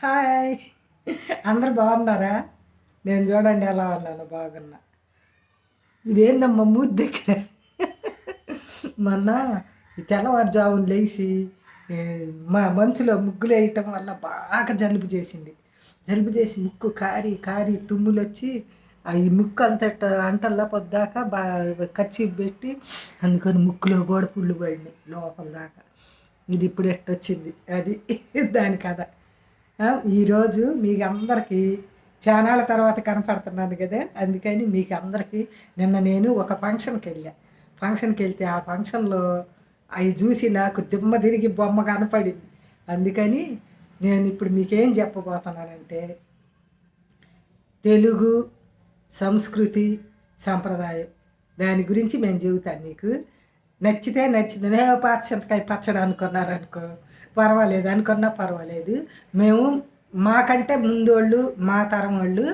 Hi. అందరు బాగున్నారా? నేను చూడండి ఎలా ఉన్నాను బాగున్నా. ఇదేందమ్మా మూతి దగ్గర? మొన్న ఈ తెల్లవారుజామున లేచి మా మంచులో ముగ్గులు వేయటం వల్ల బాగా జలుబు చేసింది. జలుబు చేసి ముక్కు కారి కారి తుమ్ములు వచ్చి అవి ఈ ముక్కు అంతట అంటల్లా పొద్దాకా బాగా ఖర్చు పెట్టి అందుకని ముక్కులో కూడా పుళ్ళు పడినాయి లోపల దాకా. ఇది ఇప్పుడు ఎట్టొచ్చింది? అది దాని కథ. ఈరోజు మీకు అందరికీ చానాల తర్వాత కనపడుతున్నాను కదా. అందుకని మీకు అందరికీ నిన్న నేను ఒక ఫంక్షన్కి వెళ్ళా. ఫంక్షన్కి వెళ్తే ఆ ఫంక్షన్లో అవి చూసి నాకు దిమ్మ తిరిగి బొమ్మ కనపడింది. అందుకని నేను ఇప్పుడు మీకేం చెప్పబోతున్నానంటే తెలుగు సంస్కృతి సంప్రదాయం. దాని గురించి మేము చెబుతాను నీకు. నచ్చితే నచ్చింది నేను పాతచింతకాయ పచ్చడి అనుకున్నారనుకో. పర్వాలేదు అనుకున్నా పర్వాలేదు. మేము మాకంటే ముందు వాళ్ళు మా తరం వాళ్ళు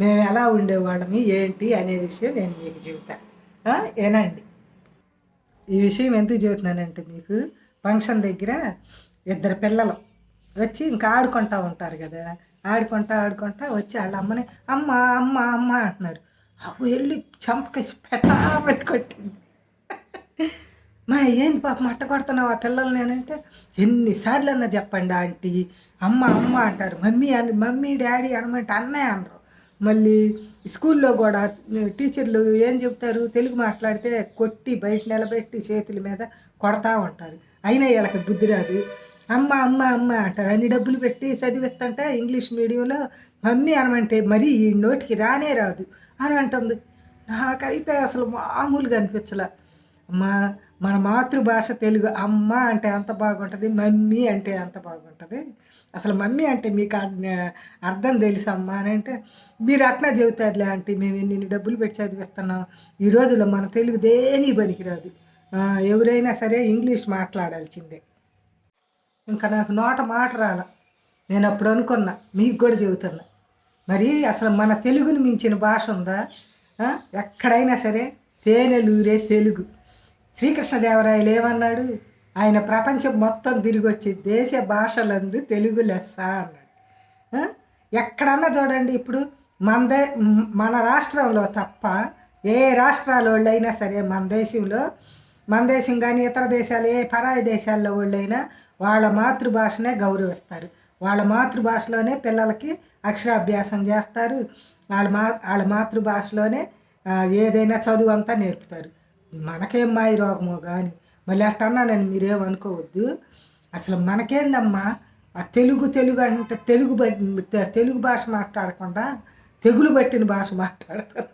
మేము ఎలా ఉండేవాళ్ళమి ఏంటి అనే విషయం నేను మీకు చెబుతాను ఏనండి? ఈ విషయం ఎందుకు చెబుతున్నానంటే మీకు ఫంక్షన్ దగ్గర ఇద్దరు పిల్లలు వచ్చి ఇంకా ఆడుకుంటా ఉంటారు కదా. ఆడుకుంటా ఆడుకుంటా వచ్చి వాళ్ళ అమ్మని అమ్మ అమ్మ అమ్మ అంటున్నారు. అవి వెళ్ళి చంపకేసి పెట్టా పెట్టుకొట్టింది మా ఏంది పాప మట్ట కొడుతున్నావు ఆ పిల్లల్ని నేనంటే ఎన్నిసార్లు అన్నా చెప్పండి ఆంటీ అమ్మ అమ్మ అంటారు. మమ్మీ అని మమ్మీ డాడీ అనమంటే అన్నయ్య అనరు. మళ్ళీ స్కూల్లో కూడా టీచర్లు ఏం చెప్తారు? తెలుగు మాట్లాడితే కొట్టి బయట నిలబెట్టి చేతుల మీద కొడతా ఉంటారు. అయినా వీళ్ళకి బుద్ధి రాదు. అమ్మ అమ్మ అమ్మ అంటారు. అన్ని డబ్బులు పెట్టి చదివిస్తుంటే ఇంగ్లీష్ మీడియంలో మమ్మీ అనమంటే మరీ ఈ నోటికి రానే రాదు. అని అంటుంది. నాకైతే అసలు మామూలుగా అనిపించలే. అమ్మ మన మాతృభాష తెలుగు అమ్మ అంటే ఎంత బాగుంటుంది మమ్మీ అంటే ఎంత బాగుంటుంది? అసలు మమ్మీ అంటే మీకు అర్థం తెలుసమ్మా అని అంటే మీరు అట్లా చెబుతారులే అంటే మేము ఎన్ని డబ్బులు పెట్టి చదివిస్తున్నాం. ఈ రోజుల్లో మన తెలుగు దేని పనికిరాదు? ఎవరైనా సరే ఇంగ్లీష్ మాట్లాడాల్సిందే. ఇంకా నాకు నోట మాట రాల. నేను అప్పుడు అనుకున్నా మీకు కూడా చెబుతున్నా. మరి అసలు మన తెలుగుని మించిన భాష ఉందా? ఎక్కడైనా సరే తేనెలూరే తెలుగు. శ్రీకృష్ణదేవరాయలు ఏమన్నాడు? ఆయన ప్రపంచం మొత్తం తిరిగి వచ్చి దేశ భాషలందు తెలుగు లెస్స అన్నాడు. ఎక్కడన్నా చూడండి ఇప్పుడు మనదే మన రాష్ట్రంలో తప్ప ఏ రాష్ట్రాల వాళ్ళైనా సరే మన దేశంలో మన దేశం కానీ ఇతర దేశాలు ఏ పరాయి దేశాల్లో వాళ్ళైనా వాళ్ళ మాతృభాషనే గౌరవిస్తారు. వాళ్ళ మాతృభాషలోనే పిల్లలకి అక్షరాభ్యాసం చేస్తారు. వాళ్ళ మా వాళ్ళ మాతృభాషలోనే ఏదైనా చదువు అంతా నేర్పుతారు. మనకేం మాయ రోగమో కానీ మళ్ళీ అట్టన్నా నేను మీరేమనుకోవద్దు. అసలు మనకేందమ్మా? ఆ తెలుగు తెలుగు అంటే తెలుగు తెలుగు భాష మాట్లాడకుండా తెగులు పట్టిన భాష మాట్లాడతారు.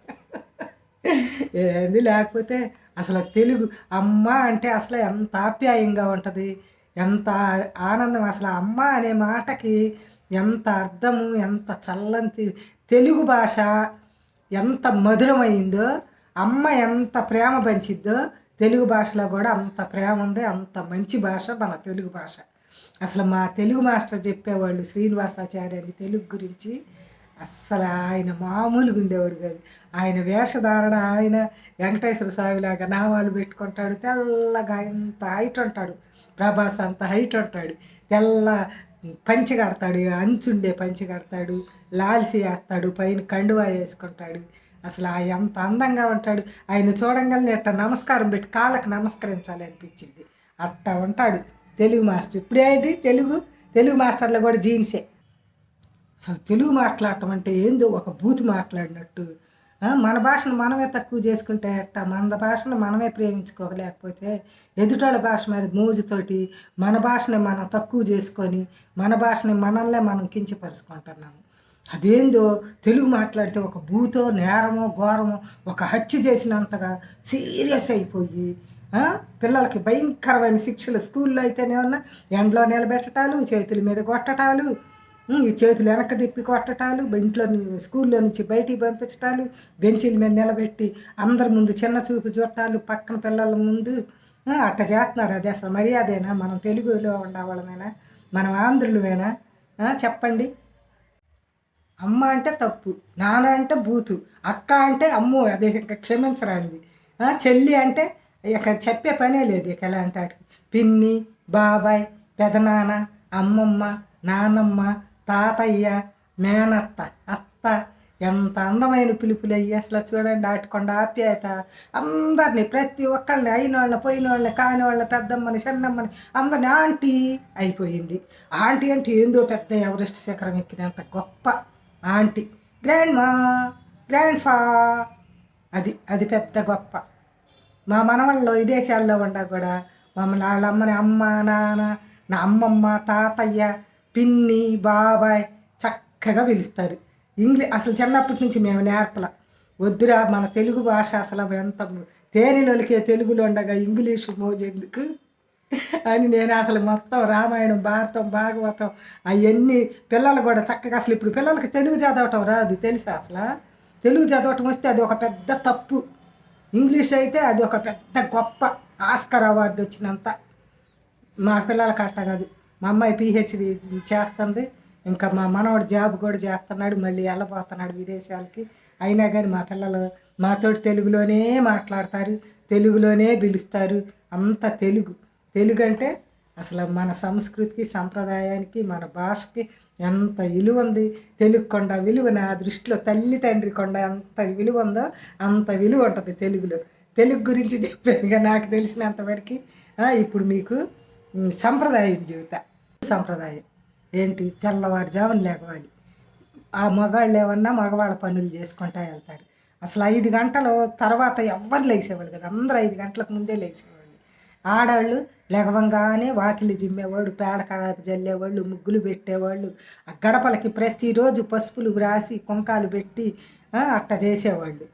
ఏంది? లేకపోతే అసలు తెలుగు అమ్మ అంటే అసలు ఎంత ఆప్యాయంగా ఉంటుంది? ఎంత ఆనందం అసలు అమ్మ అనే మాటకి ఎంత అర్థము ఎంత చల్లంతి తెలుగు భాష ఎంత మధురమైందో. అమ్మ ఎంత ప్రేమ పంచిద్దో తెలుగు భాషలో కూడా అంత ప్రేమ ఉంది అంత మంచి భాష మన తెలుగు భాష. అసలు మా తెలుగు మాస్టర్ చెప్పేవాళ్ళు శ్రీనివాసాచార్య అని తెలుగు గురించి అస్సలు ఆయన మామూలుగా ఉండేవాడు కాదు. ఆయన వేషధారణ ఆయన వెంకటేశ్వర స్వామిలాగా నామాలు పెట్టుకుంటాడు తెల్లగా ఇంత హైట్ ఉంటాడు ప్రభాస్ అంత హైట్ ఉంటాడు తెల్ల పంచి కడతాడు అంచుండే పంచి కడతాడు లాల్సి వేస్తాడు పైన కండువా వేసుకుంటాడు అసలు ఆ ఎంత అందంగా ఉంటాడు. ఆయన చూడంగానే అట్ట నమస్కారం పెట్టి కాళ్ళకి నమస్కరించాలి అనిపించింది. అట్టా ఉంటాడు. తెలుగు మాస్టర్ ఇప్పుడేంటి తెలుగు తెలుగు మాస్టర్లో కూడా జీన్సే. అసలు తెలుగు మాట్లాడటం అంటే ఏందో ఒక బూతు మాట్లాడినట్టు. మన భాషను మనమే తక్కువ చేసుకుంటే ఎట్ట మన భాషను మనమే ప్రేమించుకోలేకపోతే ఎదుటోళ్ళ భాష మీద మోజుతోటి మన భాషని మనం తక్కువ చేసుకొని మన భాషని మనల్నే మనం కించపరుచుకుంటున్నాము. అదేందో తెలుగు మాట్లాడితే ఒక భూతో నేరమో ఘోరమో ఒక హత్య చేసినంతగా సీరియస్ అయిపోయి పిల్లలకి భయంకరమైన శిక్షలు స్కూల్లో అయితేనేమన్నా ఎండలో నిలబెట్టటాలు చేతుల మీద కొట్టటాలు చేతులు వెనక తిప్పి కొట్టటాలు ఇంట్లో స్కూల్లో నుంచి బయటికి పంపించటాలు బెంచీల మీద నిలబెట్టి అందరి ముందు చిన్న చూపు చుట్టాలు పక్కన పిల్లల ముందు అట్ట చేస్తున్నారు. అది అసలు మర్యాదేనా? మనం తెలుగులో ఉండవాళ్ళమేనా మనం ఆంధ్రులమేనా? చెప్పండి. అమ్మ అంటే తప్పు నాన్న అంటే బూతు అక్క అంటే అమ్మో అది ఇక క్షమించరాంది చెల్లి అంటే ఇక చెప్పే పనే లేదు ఇక ఎలాంటి వాటికి పిన్ని బాబాయ్ పెదనాన్న అమ్మమ్మ నానమ్మ తాతయ్య మేనత్త అత్త ఎంత అందమైన పిలుపులు అయ్యి అసలు చూడండి ఆటకొండ ఆప్యాయత. అందరినీ ప్రతి ఒక్కళ్ళని అయిన వాళ్ళ పోయిన వాళ్ళ కాని వాళ్ళ పెద్దమ్మని చిన్నమ్మని అందరిని ఆంటీ అయిపోయింది. ఆంటీ అంటే ఏందో పెద్ద ఎవరెస్ట్ శిఖరం ఎక్కినంత గొప్ప ఆంటీ గ్రాండ్ మా గ్రాండ్ ఫా అది అది పెద్ద గొప్ప. మా మనవళ్ళు విదేశాల్లో ఉండా కూడా మమ్మల్ని వాళ్ళ అమ్మని అమ్మ నాన్న నా అమ్మమ్మ తాతయ్య పిన్ని బాబాయ్ చక్కగా పిలుస్తారు. ఇంగ్లీష్ అసలు చిన్నప్పటి నుంచి మేము నేర్పల. వద్దురా మన తెలుగు భాష అసలు ఎంత తేనెలొలికే తెలుగులో ఉండగా ఇంగ్లీషు మోజెందుకు? అని నేను అసలు మొత్తం రామాయణం భారతం భాగవతం అవన్నీ పిల్లలు కూడా చక్కగా అసలు ఇప్పుడు పిల్లలకి తెలుగు చదవటం రాదు తెలుసా అసలు? తెలుగు చదవటం వస్తే అది ఒక పెద్ద తప్పు. ఇంగ్లీష్ అయితే అది ఒక పెద్ద గొప్ప ఆస్కర్ అవార్డు వచ్చినంత. మా పిల్లలకి అట్ట కాదు. మా అమ్మాయి పిహెచ్డి చేస్తుంది. ఇంకా మా మనవాడు జాబ్ కూడా చేస్తున్నాడు. మళ్ళీ వెళ్ళబోతున్నాడు విదేశాలకి. అయినా కానీ మా పిల్లలు మాతోటి తెలుగులోనే మాట్లాడతారు తెలుగులోనే పిలుస్తారు. అంత తెలుగు. తెలుగు అంటే అసలు మన సంస్కృతికి సంప్రదాయానికి మన భాషకి ఎంత విలువ ఉంది తెలుగు కొండ విలువ నా దృష్టిలో తల్లి తండ్రి కొండ ఎంత విలువ ఉందో అంత విలువ ఉంటుంది తెలుగులో. తెలుగు గురించి చెప్పానుగా నాకు తెలిసినంతవరకు ఇప్పుడు మీకు సంప్రదాయం జీవిత సంప్రదాయం. ఏంటి? తెల్లవారుజామున లేవాలి. ఆ మగాళ్ళు ఏమన్నా మగవాళ్ళ పనులు చేసుకుంటా వెళ్తారు. అసలు ఐదు గంటల తర్వాత ఎవరు లేచేవాళ్ళు కదా అందరూ ఐదు గంటలకు ముందే లేచేవాళ్ళు ఆడవాళ్ళు లెగవంగానే వాకిలి జిమ్మేవాళ్ళు పేడ కడాపి జల్లేవాళ్ళు ముగ్గులు పెట్టేవాళ్ళు. ఆ గడపలకి ప్రతిరోజు పసుపులు రాసి కుంకాలు పెట్టి అట్ట చేసేవాళ్ళు.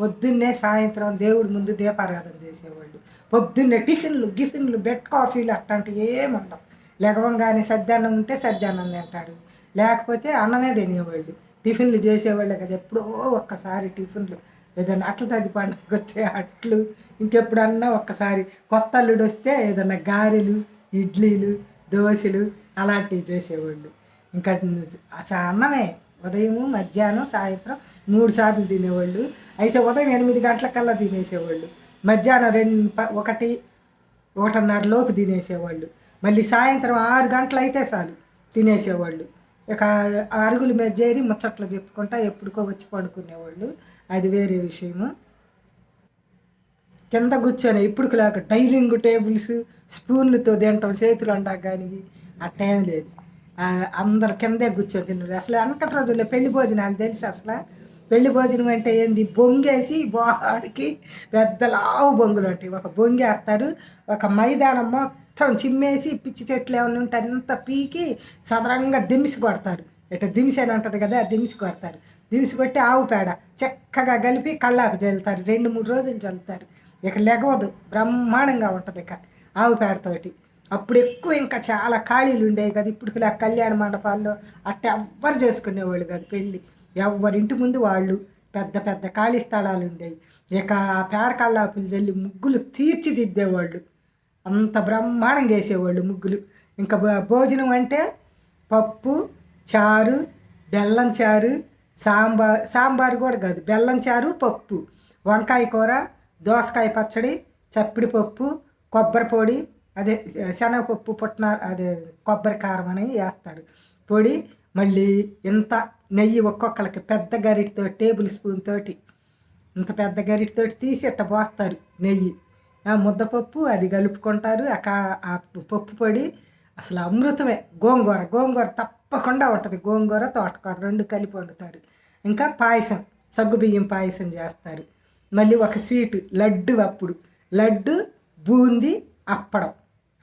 పొద్దున్నే సాయంత్రం దేవుడి ముందు దీపారాధన చేసేవాళ్ళు. పొద్దున్నే టిఫిన్లు గిఫిన్లు బెడ్ కాఫీలు అట్లాంటివి ఏముండవు లెగవంగానే సద్యాన్నం ఉంటే సద్యాన్నం తింటారు. లేకపోతే అన్నమే తినేవాళ్ళు. టిఫిన్లు చేసేవాళ్ళే కదా ఎప్పుడో ఒక్కసారి టిఫిన్లు. ఏదైనా అట్ల తది పండుగ వచ్చే అట్లు ఇంకెప్పుడన్నా ఒక్కసారి కొత్త అల్లుడు వస్తే ఏదైనా గారెలు ఇడ్లీలు దోశలు అలాంటివి చేసేవాళ్ళు. ఇంకా అసలు అన్నమే ఉదయం మధ్యాహ్నం సాయంత్రం మూడు సార్లు తినేవాళ్ళు. అయితే ఉదయం ఎనిమిది గంటలకల్లా తినేసేవాళ్ళు. మధ్యాహ్నం రెండు ఒకటి ఒకటిన్నర లోపు తినేసేవాళ్ళు. మళ్ళీ సాయంత్రం ఆరు గంటలు అయితే చాలు తినేసేవాళ్ళు. ఇక అరుగుల మీద చేరి ముచ్చట్లు చెప్పుకుంటా ఎప్పుడుకో వచ్చి పడుకునేవాళ్ళు. అది వేరే విషయము. కింద కూర్చొని ఇప్పుడు లేక డైనింగ్ టేబుల్స్ స్పూన్లతో తింటాం చేతులు అంటాం కానీ ఆ టైం లేదు. అందరు కిందే కూర్చొని తిన్నారు అసలు వెనకటి రోజుల్లో పెళ్ళి భోజనాలు తెలుసు అసలు? పెళ్ళి భోజనం అంటే ఏంది? బొంగేసి వాడికి పెద్ద లావు బొంగులు ఉంటాయి ఒక బొంగి వేస్తారు. ఒక మైదానం మొత్తం చిమ్మేసి పిచ్చి చెట్లు ఏమైనా ఉంటే అంత పీకి సదరంగా దిమిసి కొడతారు. ఇట్లా దిమిసి అని ఉంటుంది కదా దిమిసి కొడతారు. దిమిసి కొట్టి ఆవు పేడ చక్కగా కలిపి కళ్ళాపి చల్లుతారు. రెండు మూడు రోజులు చల్లుతారు. ఇక లెగవదు. బ్రహ్మాండంగా ఉంటుంది ఇక ఆవు పేడతోటి అప్పుడు ఎక్కువ ఇంకా చాలా ఖాళీలు ఉండేవి కదా. ఇప్పుడు కళ్యాణ మండపాల్లో అట్ట ఎవ్వరు చేసుకునేవాళ్ళు కాదు పెళ్ళి. ఎవరింటి ముందు వాళ్ళు పెద్ద పెద్ద ఖాళీ స్థలాలు ఉండేవి. ఇక ఆ పేడ కళ్ళాపులు జల్లి ముగ్గులు తీర్చిదిద్దేవాళ్ళు. అంత బ్రహ్మాండంగా వేసేవాళ్ళు ముగ్గులు. ఇంకా భోజనం అంటే పప్పు చారు బెల్లం చారు సాంబార్ సాంబార్ కూడా కాదు బెల్లం చారు పప్పు. వంకాయ కూర దోసకాయ పచ్చడి చప్పిడి పప్పు కొబ్బరి పొడి అదే శనగపప్పు పుట్న అదే కొబ్బరి కారం అని వేస్తారు. పొడి మళ్ళీ ఇంత నెయ్యి ఒక్కొక్కరికి పెద్ద గరిటితో టేబుల్ స్పూన్ తోటి. ఇంత పెద్ద గరిటతోటి తీసి ఇట్ట పోస్తారు నెయ్యి. ఆ ముద్దపప్పు అది కలుపుకుంటారు. ఆ కా- ఆ పప్పు పొడి అసలు అమృతమే. గోంగూర గోంగూర తప్పకుండా ఉంటుంది. గోంగూర తోటకూర రెండు కలిపి వండుతారు. ఇంకా పాయసం సగ్గుబియ్యం పాయసం చేస్తారు. మళ్ళీ ఒక స్వీట్ లడ్డు అప్పుడు. లడ్డు బూంది అప్పడం.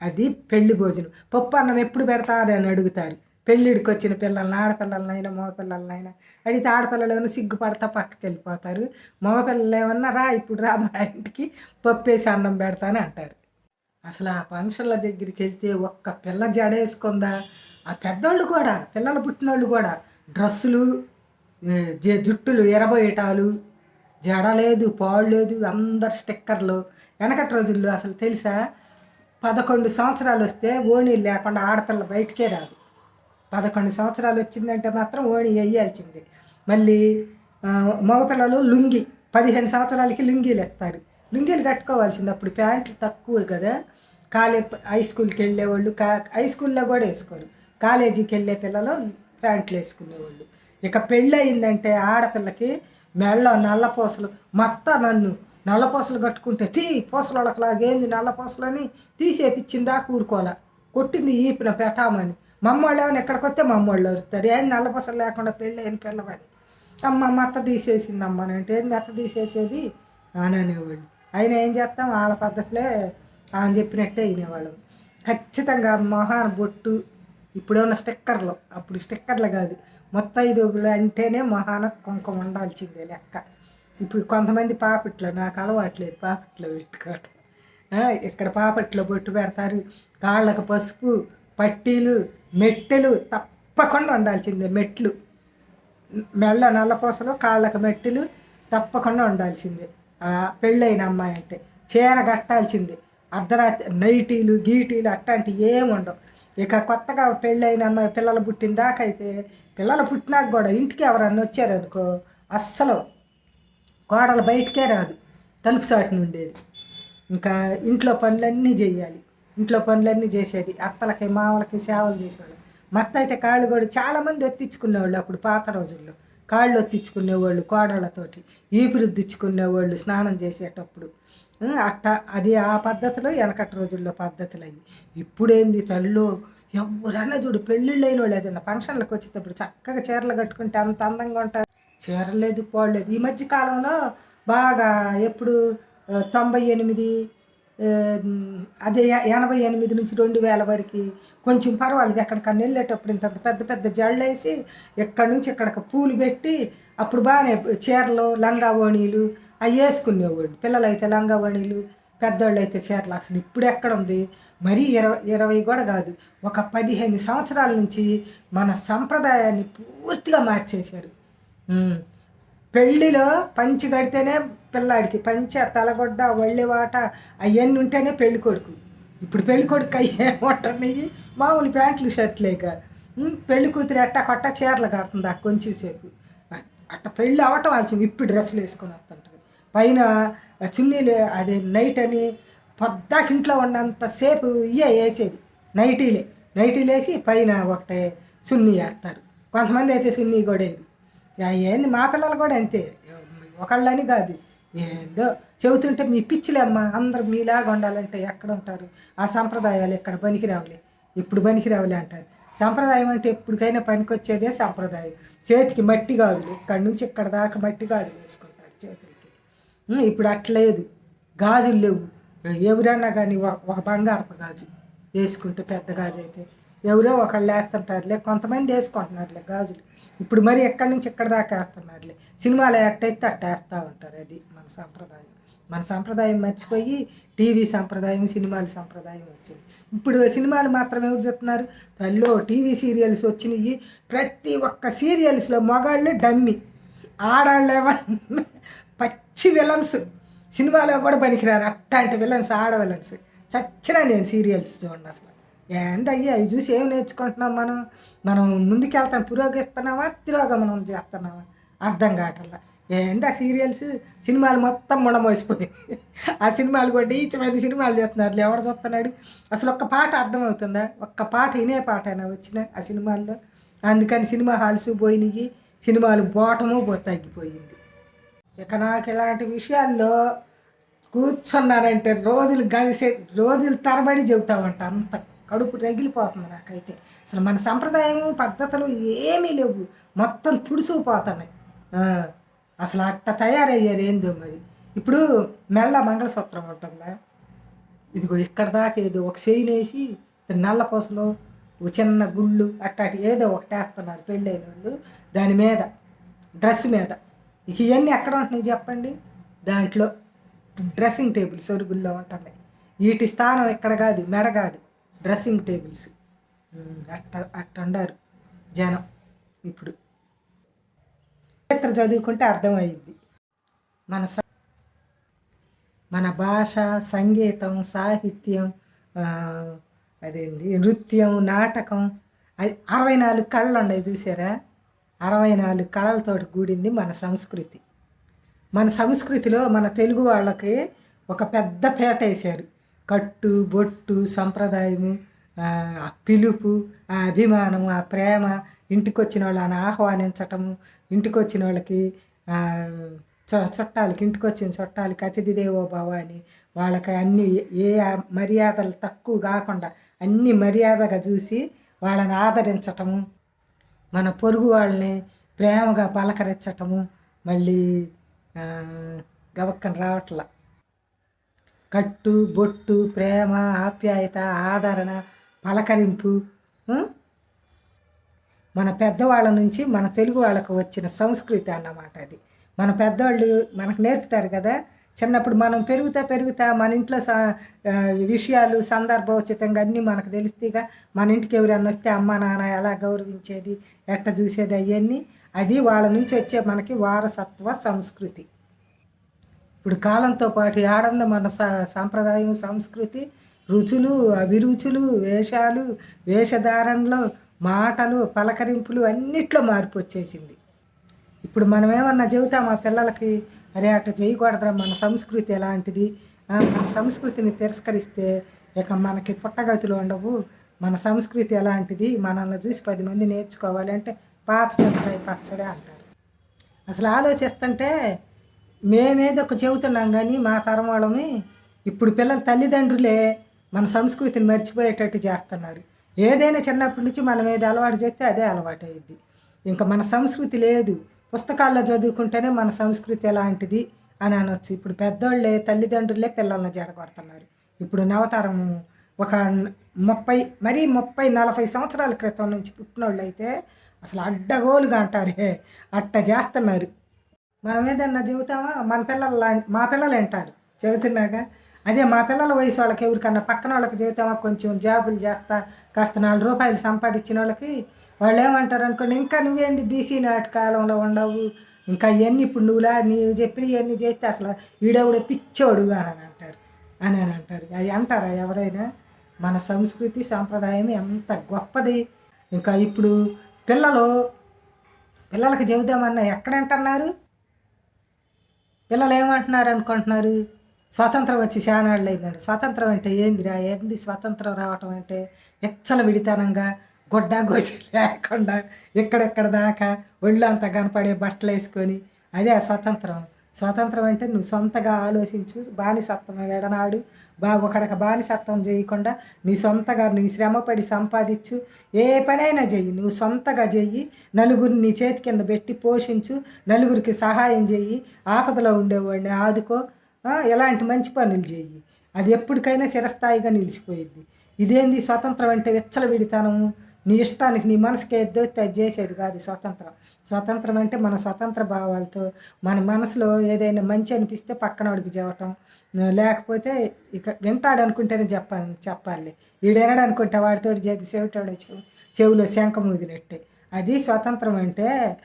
అది పెళ్ళి భోజనం. పప్పు అన్నం ఎప్పుడు పెడతారు అని అడుగుతారు. పెళ్ళిడికి వచ్చిన పిల్లల్ని ఆడపిల్లలనైనా మగపిల్లలనైనా అడిగితే ఆడపిల్లలు ఏమైనా సిగ్గుపడతా పక్కకి వెళ్ళిపోతారు. మగపిల్లలు ఏమన్నా రా ఇప్పుడు రా మా ఇంటికి పప్పేసి అన్నం పెడతాను అంటారు. అసలు ఆ ఫంక్షన్ల దగ్గరికి వెళ్తే ఒక్క పిల్ల జడ వేసుకుందా? ఆ పెద్దోళ్ళు కూడా పిల్లలు పుట్టినోళ్ళు కూడా డ్రెస్సులు జుట్టులు ఎరబోయటాలు జడ లేదు పాడు లేదు అందరు స్టిక్కర్లు వెనకటి రోజుల్లో అసలు తెలుసా? పదకొండు సంవత్సరాలు వస్తే ఓణీలు లేకుండా ఆడపిల్ల బయటికే రాదు. పదకొండు సంవత్సరాలు వచ్చిందంటే మాత్రం ఓణి వేయాల్సింది మళ్ళీ మగపిల్లలు లుంగి పదిహేను సంవత్సరాలకి లుంగీలు వేస్తారు. లుంగీలు కట్టుకోవాల్సింది అప్పుడు ప్యాంట్లు తక్కువ కదా. కాలే హై స్కూల్కి వెళ్ళేవాళ్ళు కా హై స్కూల్లో కూడా వేసుకోరు. కాలేజీకి వెళ్ళే పిల్లలు ప్యాంట్లు వేసుకునేవాళ్ళు. ఇక పెళ్ళి అయిందంటే ఆడపిల్లకి మెళ్ళ నల్ల పూసలు మొత్తం నన్ను నల్ల పూసలు కట్టుకుంటే తీ పూసలు వాళ్ళకిలాగేంది నల్ల తీసేపిచ్చిందా కూరుకోలే కొట్టింది ఈపిన పెట్టామని మమ్మోళ్ళు ఏమైనా ఎక్కడికి వస్తే మమ్మోళ్ళు వస్తారు ఏం నల్లపసలు లేకుండా పెళ్ళి అయిన పిల్లవని అమ్మ మెత్త తీసేసింది అమ్మ అంటే ఏది మెత్త తీసేసేది? అని అనేవాళ్ళు. ఆయన ఏం చేస్తాం? వాళ్ళ పద్ధతిలే అని చెప్పినట్టే వినేవాళ్ళం ఖచ్చితంగా మొహాన బొట్టు ఇప్పుడున్న స్టిక్కర్లు అప్పుడు స్టిక్కర్లు కాదు. మొత్తం ఐదుగురు అంటేనే మొహాన కుంకుమ ఉండాల్సిందే లెక్క. ఇప్పుడు కొంతమంది పాపిట్లో నాకు అలవాట్లేదు పాపిట్లో పెట్టుకోవటం. ఇక్కడ పాపట్లో బొట్టు పెడతారు. కాళ్ళకు పసుపు పట్టీలు మెట్టెలు తప్పకుండా ఉండాల్సిందే మెట్లు. మెళ్ళ నల్లపూసలు కాళ్ళకు మెట్టెలు తప్పకుండా ఉండాల్సిందే. పెళ్ళైన అమ్మాయి అంటే చీర కట్టాల్సిందే. అర్ధరాత్రి నైటీలు గీటీలు అట్లాంటివి ఏమి ఉండవు. ఇక కొత్తగా పెళ్ళైన అమ్మాయి పిల్లలు పుట్టిన దాకా అయితే పిల్లలు పుట్టినాక కూడా ఇంటికి ఎవరన్నా వచ్చారనుకో అస్సలు గోడలు బయటకే రాదు. తలుపు సాటున ఉండేది. ఇంకా ఇంట్లో పనులన్నీ చేయాలి. ఇంట్లో పనులన్నీ చేసేది. అత్తలకి మామలకి సేవలు చేసేవాళ్ళు. మత్త అయితే కాళ్ళు కూడా చాలామంది ఎత్తించుకునేవాళ్ళు అప్పుడు పాత రోజుల్లో. కాళ్ళు ఒత్తించుకునేవాళ్ళు కోడళ్ళతోటి. ఈపిరుద్దిచ్చుకునేవాళ్ళు స్నానం చేసేటప్పుడు. అట్ట అది ఆ పద్ధతిలో వెనకటి రోజుల్లో పద్ధతులు అయ్యి ఇప్పుడేంది తల్లు ఎవరన్నా చూడు పెళ్ళిళ్ళు అయిన వాళ్ళు ఏదైనా ఫంక్షన్లకు వచ్చేటప్పుడు చక్కగా చీరలు కట్టుకుంటే అంత అందంగా ఉంటారు. చీరలేదు పోలేదు ఈ మధ్య కాలంలో బాగా ఎప్పుడు తొంభై ఎనిమిది అదే ఎనభై ఎనిమిది నుంచి రెండు వేల వరకు కొంచెం పర్వాలేదు. ఎక్కడికన్నా వెళ్ళేటప్పుడు ఇంత పెద్ద పెద్ద జళ్ళేసి ఎక్కడి నుంచి ఎక్కడికి పూలు పెట్టి అప్పుడు బాగానే చీరలు లంగా ఓణీలు అవి వేసుకునేవాళ్ళు పిల్లలు అయితే లంగా ఓణీలు పెద్దోళ్ళు అయితే చీరలు అసలు ఇప్పుడు ఎక్కడ ఉంది? మరీ ఇరవై ఇరవై కూడా కాదు. ఒక పదిహేను సంవత్సరాల నుంచి మన సంప్రదాయాన్ని పూర్తిగా మార్చేశారు. పెళ్ళిలో పంచి కడితేనే పిల్లాడికి పంచ తలగొడ్డ ఒళ్ళివాట అవన్నీ ఉంటేనే పెళ్ళి కొడుకు. ఇప్పుడు పెళ్ళి కొడుకు అయ్యే ఉంటున్నాయి మామూలు ప్యాంట్లు షర్ట్లేక ఉమ్, పెళ్ళి కూతురు ఎట్టా కొట్ట చీరలు కడుతుంది ఆ కొంచెం సేపు. అట్ట పెళ్ళి అవటం ఆల్చం ఇప్పుడు డ్రెస్సులు వేసుకొని వస్తుంటుంది. పైన చున్నీలు అదే నైట్ అని పొద్దాకి ఇంట్లో ఉన్నంతసేపు వేసేది. నైటీలే. నైటీలు వేసి పైన ఒకటే సున్నీ వేస్తారు. కొంతమంది అయితే సున్నీ కూడా ఏంది మా పిల్లలు కూడా అంతే. ఒకళ్ళని కాదు. ఏందో చెబుతుంటే మీ పిచ్చిలేమ్మా అందరూ మీలాగా ఉండాలంటే ఎక్కడ ఉంటారు? ఆ సంప్రదాయాలు ఎక్కడ పనికిరావులే. ఇప్పుడు పనికిరావులే అంటారు. సంప్రదాయం అంటే ఎప్పటికైనా పనికొచ్చేదే సంప్రదాయం. చేతికి మట్టి గాజులు ఇక్కడి నుంచి ఇక్కడ దాకా మట్టి గాజులు వేసుకుంటారు చేతులకి. ఇప్పుడు అట్లేదు గాజులు లేవు. ఎవరన్నా కానీ ఒక ఒక బంగారపు గాజు వేసుకుంటే పెద్ద గాజు అయితే ఎవరో ఒకళ్ళు వేస్తుంటారులే. కొంతమంది వేసుకుంటున్నారులే గాజులు. ఇప్పుడు మరి ఎక్కడి నుంచి ఎక్కడి దాకా వేస్తున్నారులే. సినిమాలు ఎట్టయితే అట్ట వేస్తూ ఉంటారు అది. మన సాంప్రదాయం. మన సాంప్రదాయం మర్చిపోయి టీవీ సాంప్రదాయం సినిమాల సాంప్రదాయం వచ్చింది. ఇప్పుడు సినిమాలు మాత్రమే ఎవరు చెప్తున్నారు తల్లో టీవీ సీరియల్స్ వచ్చినాయి. ప్రతి ఒక్క సీరియల్స్లో మగాళ్ళే డమ్మి. ఆడాళ్ళేమో పచ్చి విలన్స్. సినిమాలో కూడా పనికిరారు. అట్లాంటి విలన్స్ ఆడ విలన్స్. చచ్చినా నేను సీరియల్స్ చూడండి అసలు. ఏందయ్యా అవి చూసి ఏం నేర్చుకుంటున్నాం మనం? మనం ముందుకెళ్తాం పురోగిస్తున్నావా తిరోగమనం చేస్తున్నావా అర్థం కావట్లా. ఏందా సీరియల్స్? సినిమాలు మొత్తం ముడమోసిపోయి. ఆ సినిమాలు కూడా ఈచమైన సినిమాలు చేస్తున్నారు ఎవడు చూస్తున్నాడు? అసలు ఒక్క పాట అర్థమవుతుందా? ఒక్క పాట వినే పాటైనా వచ్చిన ఆ సినిమాల్లో? అందుకని సినిమా హాల్స్ పోయినాయి సినిమాలు బోటము పో తగ్గిపోయింది. ఇక నాకు ఇలాంటి విషయాల్లో కూర్చున్నానంటే రోజులు గడిసే రోజులు తరబడి చెబుతామంట. అంత కడుపు రగిలిపోతుంది నాకైతే. అసలు మన సంప్రదాయం పద్ధతులు ఏమీ లేవు. మొత్తం తుడుసుకుపోతున్నాయి. అసలు అట్ట తయారయ్యారు ఏందో మరి. ఇప్పుడు మెల్ల మంగళసూత్రం ఉంటుందా? ఇదిగో ఇక్కడ దాకా ఏదో ఒక చెయ్యి వేసి నల్ల పూసలు ఓ చిన్న గుళ్ళు అట్టాటి ఏదో ఒకటి వేస్తున్నారు పెళ్ళైన వాళ్ళు. దాని మీద డ్రెస్ మీద. ఇక ఇవన్నీ ఎక్కడ ఉంటున్నాయి చెప్పండి? దాంట్లో డ్రెస్సింగ్ టేబుల్స్ సొరుగుల్లో ఉంటున్నాయి. వీటి స్థానం ఇక్కడ కాదు మెడ కాదు డ్రెస్సింగ్ టేబుల్స్. అట్ట అట్ట ఉండారు జనం ఇప్పుడు. చరిత్ర చదువుకుంటే అర్థమైంది. మన మన భాష సంగీతం సాహిత్యం అదేంది నృత్యం నాటకం అది అరవై నాలుగు కళలు ఉన్నాయి చూసారా? అరవై నాలుగు కళలతో కూడింది మన సంస్కృతి. మన సంస్కృతిలో మన తెలుగు వాళ్ళకి ఒక పెద్ద పేట వేశారు. కట్టు బొట్టు సంప్రదాయము ఆ పిలుపు ఆ అభిమానం ఆ ప్రేమ ఇంటికి వచ్చిన వాళ్ళని ఆహ్వానించటము ఇంటికి వచ్చిన వాళ్ళకి చు- చుట్టాలకి ఇంటికి వచ్చిన చుట్టాలకి అతిథి దేవో భవ అని వాళ్ళకి అన్ని ఏ మర్యాదలు తక్కువ కాకుండా అన్ని మర్యాదగా చూసి వాళ్ళని ఆదరించటము మన పొరుగు వాళ్ళని ప్రేమగా పలకరించటము మళ్ళీ ఆ, రావట్లా. కట్టు బొట్టు ప్రేమ ఆప్యాయత ఆదరణ పలకరింపు మన పెద్దవాళ్ళ నుంచి మన తెలుగు వాళ్ళకు వచ్చిన సంస్కృతి అన్నమాట అది. మన పెద్దవాళ్ళు మనకు నేర్పుతారు కదా చిన్నప్పుడు మనం పెరుగుతా పెరుగుతా మన ఇంట్లో విషయాలు సందర్భోచితంగా అన్నీ మనకు తెలుస్తాయిగా మన ఇంటికి ఎవరైనా వస్తే అమ్మ నాన్న ఎలా గౌరవించేది ఎట్ట చూసేది అవన్నీ అది వాళ్ళ నుంచి వచ్చే మనకి వారసత్వ సంస్కృతి. ఇప్పుడు కాలంతో పాటు ఆడంద మన సాంప్రదాయం సంస్కృతి రుచులు అభిరుచులు వేషాలు వేషధారణలో మాటలు పలకరింపులు అన్నిట్లో మార్పు వచ్చేసింది. ఇప్పుడు మనం ఏమన్నా చెబుతాం మా పిల్లలకి అరే అట్ట చేయకూడదురా మన సంస్కృతి ఎలాంటిది? మన సంస్కృతిని తిరస్కరిస్తే ఇక మనకి పుట్టగతులు ఉండవు. మన సంస్కృతి ఎలాంటిది? మనల్ని చూసి పది మంది నేర్చుకోవాలి అంటే పాత చెంతాయి పచ్చడే అంటారు. అసలు ఆలోచిస్తుంటే మేమేదో ఒక చెబుతున్నాం కానీ మా తరం వాళ్ళని ఇప్పుడు పిల్లల తల్లిదండ్రులే మన సంస్కృతిని మర్చిపోయేటట్టు చేస్తున్నారు. ఏదైనా చిన్నప్పటి నుంచి మనం ఏది అలవాటు చేస్తే అదే అలవాటు అయ్యిద్ది ఇంకా మన సంస్కృతి లేదు. పుస్తకాల్లో చదువుకుంటేనే మన సంస్కృతి ఎలాంటిది అని అనొచ్చు. ఇప్పుడు పెద్దోళ్ళే తల్లిదండ్రులే పిల్లల్ని జడగొడుతున్నారు. ఇప్పుడు నవతరం ఒక ముప్పై మరీ ముప్పై నలభై సంవత్సరాల క్రితం నుంచి పుట్టినోళ్ళు అయితే అసలు అడ్డగోలుగా అంటారే అట్ట చేస్తున్నారు. మనం ఏదన్నా చెబుతామా? మన పిల్లలు మా పిల్లలు వింటారు చెబుతున్నాగా? అదే మా పిల్లల వయసు వాళ్ళకి ఎవరికన్నా పక్కన వాళ్ళకి చెబుతామా కొంచెం జాబులు చేస్తా కాస్త నాలుగు రూపాయలు సంపాదించిన వాళ్ళకి వాళ్ళు ఏమంటారు అనుకోండి ఇంకా నువ్వేంది బీసీ నాటి కాలంలో ఉండవు ఇంకా ఇవన్నీ ఇప్పుడు నువ్వులా నీవు చెప్పిన ఇవన్నీ చేస్తే అసలు ఈడెవడ పిచ్చోడు అని అంటారు. అని అని అంటారు. అది అంటారా ఎవరైనా? మన సంస్కృతి సాంప్రదాయం ఎంత గొప్పది. ఇంకా ఇప్పుడు పిల్లలు పిల్లలకి చెబుదామన్నా ఎక్కడంటున్నారు పిల్లలు ఏమంటున్నారు అనుకుంటున్నారు? స్వాతంత్రం వచ్చి శానాళ్ళు అయినాడు. స్వాతంత్రం అంటే ఏందిరా? ఏంది స్వాతంత్రం రావటం అంటే? ఎచ్చల విడితనంగా గొడ్డ గోచి లేకుండా ఎక్కడెక్కడ దాకా ఒళ్ళు అంతా కనపడే బట్టలు వేసుకొని అదే ఆ స్వాతంత్రం. స్వాతంత్రం అంటే నువ్వు సొంతగా ఆలోచించు బానిసత్వం ఎడనాడు బా ఒకడక బానిసత్వం చేయకుండా నీ సొంతగా నీ శ్రమపడి సంపాదించు. ఏ పనైనా చెయ్యి. నువ్వు సొంతగా చెయ్యి. నలుగురిని నీ చేతి కింద పెట్టి పోషించు. నలుగురికి సహాయం చెయ్యి. ఆపదలో ఉండేవాడిని ఆదుకో. ఎలాంటి మంచి పనులు చేయి అది ఎప్పటికైనా చిరస్థాయిగా నిలిచిపోయింది ఇదేంది స్వతంత్రం అంటే విచ్చలవిడితనము నీ ఇష్టానికి నీ మనసుకి ఏదైతే అది చేసేది కాదు స్వతంత్రం. స్వతంత్రం అంటే మన స్వతంత్ర భావాలతో మన మనసులో ఏదైనా మంచి అనిపిస్తే పక్కనోడికి చెప్పటం. లేకపోతే ఇక వింటాడు అనుకుంటేనే చెప్పాలి చెప్పాలి. ఈడేనాడు అనుకుంటే వాడితో చేతి చెవిటాడు చెవిలో శంఖం ఊదినట్టే. అది స్వతంత్రం అంటే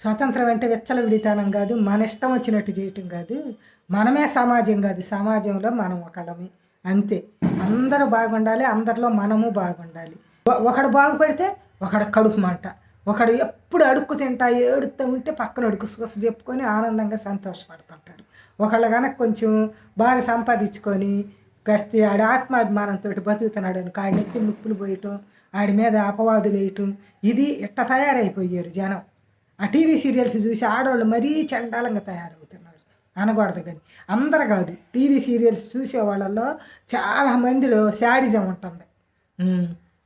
స్వతంత్రం అంటే విచ్చలవిడితనం కాదు మన ఇష్టం వచ్చినట్టు చేయటం కాదు మనమే సమాజం కాదు సమాజంలో మనం ఒకళ్ళమే. అంతే. అందరూ బాగుండాలి అందరిలో మనము బాగుండాలి. ఒకడు బాగుపడితే ఒకడు కడుపు మంట. ఒకడు ఎప్పుడు అడుక్కు తింటా ఏడుతూ ఉంటే పక్కన గుసగుస చెప్పుకొని ఆనందంగా సంతోషపడుతుంటారు. ఒకళ్ళు కనుక కొంచెం బాగా సంపాదించుకొని కస్తి ఆడి ఆత్మాభిమానంతో బతుకుతున్నాడు అనుకో ఆడి నెత్తి ముప్పులు పోయటం ఆడి మీద అపవాదులు వేయటం ఇది ఇట్ట తయారైపోయారు జనం. ఆ టీవీ సీరియల్స్ చూసి ఆడవాళ్ళు మరీ చండాలంగా తయారవుతున్నారు. అనకూడదు కానీ. అందరు కాదు. టీవీ సీరియల్స్ చూసే వాళ్ళల్లో చాలా మందిలో శాడిజం ఉంటుంది.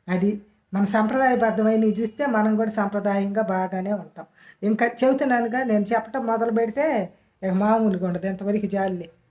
అది మన సంప్రదాయబద్ధమైనవి చూస్తే మనం కూడా సంప్రదాయంగా బాగానే ఉంటాం. ఇంకా చెబుతున్నానుగా నేను చెప్పటం మొదలు పెడితే ఇక మామూలుగా ఉండదు. ఎంతవరకు జాలి